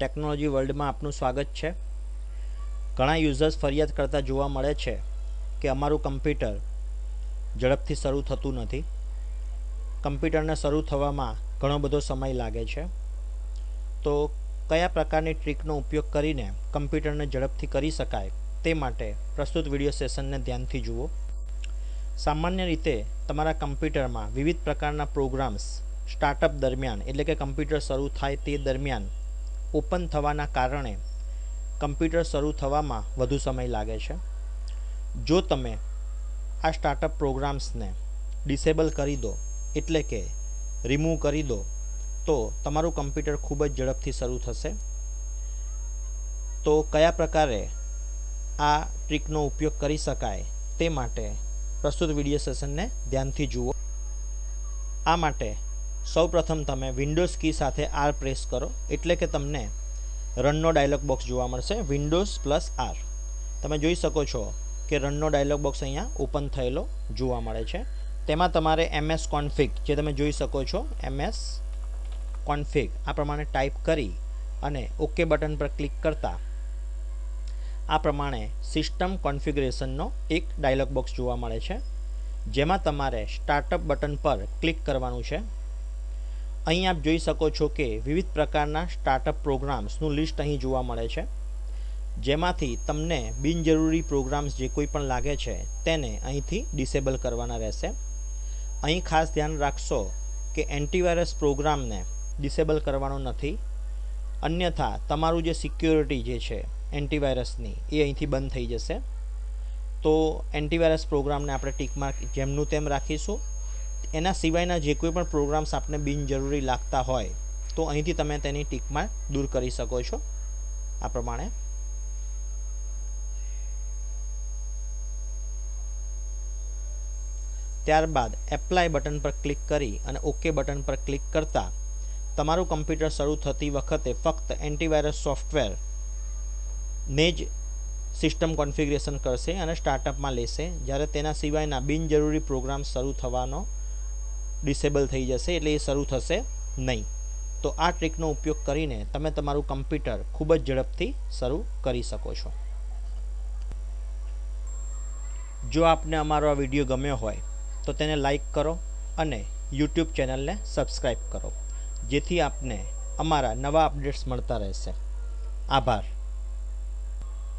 Technology વર્લ્ડમાં આપનું સ્વાગત છે. ઘણા યુઝર્સ ફરિયાદ કરતા જોવા મળે છે કે અમારું કમ્પ્યુટર ઝડપથી શરૂ થતું નથી. કમ્પ્યુટરને શરૂ થવામાં ઘણો બધો સમય લાગે છે. તો કયા પ્રકારની ટ્રીકનો ઉપયોગ કરીને કમ્પ્યુટરને ઝડપથી કરી શકાય તે માટે પ્રસ્તુત વીડિયો સેશનને ધ્યાનથી જુઓ. સામાન્ય રીતે તમારા કમ્પ્યુટરમાં વિવિધ પ્રકારના પ્રોગ્રામ્સ સ્ટાર્ટઅપ દરમિયાન, એટલે કે કમ્પ્યુટર શરૂ થાય તે દરમિયાન ઓપન થવાના કારણે કમ્પ્યુટર શરૂ થવામાં વધુ સમય લાગે છે. જો તમે આ સ્ટાર્ટઅપ પ્રોગ્રામ્સને ડિસેબલ કરી દો, એટલે કે રિમૂવ કરી દો, તો તમારું કમ્પ્યુટર ખૂબ જ ઝડપથી શરૂ થશે. તો કયા પ્રકારે આ ટ્રીકનો ઉપયોગ કરી શકાય તે માટે પ્રસ્તુત વીડિયો સેશનને ધ્યાનથી જુઓ. આ માટે સૌપ્રથમ તમે વિન્ડોઝ કી સાથે આર પ્રેસ કરો, એટલે કે તમને રનનો ડાયલોગ બોક્સ જોવા મળશે વિન્ડોઝ પ્લસ આર તમે જોઈ શકો છો કે રનનો ડાયલોગ બોક્સ અહીંયા ઓપન થયેલો જોવા મળે છે. તેમાં તમારે એમએસ કોન્ફિગ જે તમે જોઈ શકો છો એમએસ કોન્ફિગ આ પ્રમાણે ટાઈપ કરી અને ઓકે બટન પર ક્લિક કરતા આ પ્રમાણે સિસ્ટમ કોન્ફિગરેશનનો એક ડાયલોગ બોક્સ જોવા મળે છે. જેમાં તમારે સ્ટાર્ટઅપ બટન પર ક્લિક કરવાનું છે. અહીં આપ જોઈ શકો છો કે વિવિધ પ્રકારના સ્ટાર્ટઅપ પ્રોગ્રામ્સનું લિસ્ટ અહીં જોવા મળે છે. જેમાંથી તમને બિનજરૂરી પ્રોગ્રામ્સ જે કોઈ પણ લાગે છે તેને અહીંથી ડિસેબલ કરવાના રહેશે. અહીં ખાસ ધ્યાન રાખશો કે એન્ટીવાયરસ પ્રોગ્રામને ડિસેબલ કરવાનો નથી. અન્યથા તમારું જે સિક્યોરિટી જે છે એન્ટીવાયરસની એ અહીંથી બંધ થઈ જશે. તો એન્ટીવાયરસ પ્રોગ્રામને આપણે ટીકમાર્ક જેમનું તેમ રાખીશું. એના સિવાયના જે કોઈ પણ પ્રોગ્રામ્સ આપને બિનજરૂરી લાગતા હોય, તો અહીંથી તમે તેની ટીકમાં દૂર કરી શકો છો. આ પ્રમાણે. ત્યારબાદ એપ્લાય બટન પર ક્લિક કરી અને ઓકે બટન પર ક્લિક કરતાં તમારું કમ્પ્યુટર શરૂ થતી વખતે ફક્ત એન્ટીવાયરસ સોફ્ટવેર ને જ સિસ્ટમ કોન્ફિગરેશન કરશે અને સ્ટાર્ટઅપમાં લેશે. જ્યારે તેના સિવાયના બિનજરૂરી પ્રોગ્રામ શરૂ થવાનો ડિસેબલ થઈ જશે એટલે એ શરૂ થશે નહીં. તો આ ટ્રીકનો ઉપયોગ કરીને તમે તમારું કમ્પ્યુટર ખૂબ જ ઝડપથી શરૂ કરી શકો છો. જો આપને અમારો આ વીડિયો ગમ્યો હોય, તો તેને લાઈક કરો અને યુટ્યુબ ચેનલને સબસ્ક્રાઈબ કરો, જેથી આપને અમારા નવા અપડેટ્સ મળતા રહેશે. આભાર.